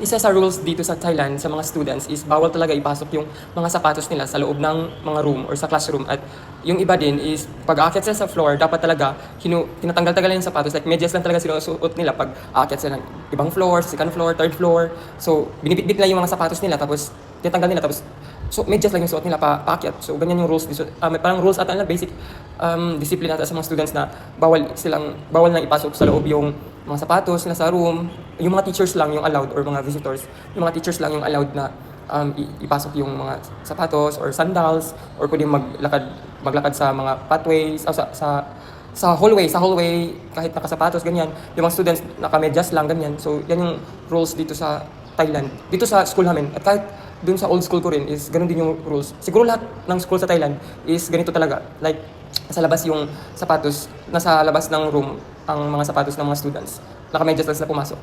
isa sa rules dito sa Thailand sa mga students is bawal talaga ipasok yung mga sapatos nila sa loob ng mga room or sa classroom at yung iba din is pag aakyat sila sa floor dapat talaga hinu, tinatanggal-tanggal yung sapatos like medyas lang talaga sinusuot nila pag aakyat sila ng ibang floor, second floor, third floor so binibitbit nila yung mga sapatos nila tapos tinatanggal nila tapos So, medyas lang yung suot nila pa paakyat. So, ganyan yung rules. dito. Ah, may parang rules ata na basic um, discipline ata sa mga students na bawal silang, bawal na ipasok sa loob yung mga sapatos nila sa room. Yung mga teachers lang yung allowed or mga visitors. Yung mga teachers lang yung allowed na um, ipasok yung mga sapatos or sandals or pwede maglakad, maglakad sa mga pathways, o sa, sa sa hallway, sa hallway, kahit nakasapatos, ganyan. Yung mga students, nakamedyas lang, ganyan. So, yan yung rules dito sa Thailand. Dito sa school namin. At kahit dun sa old school ko rin is ganun din yung rules. Siguro lahat ng school sa Thailand is ganito talaga. Like, nasa labas yung sapatos, nasa labas ng room ang mga sapatos ng mga students. Nakamedyas lang sila pumasok.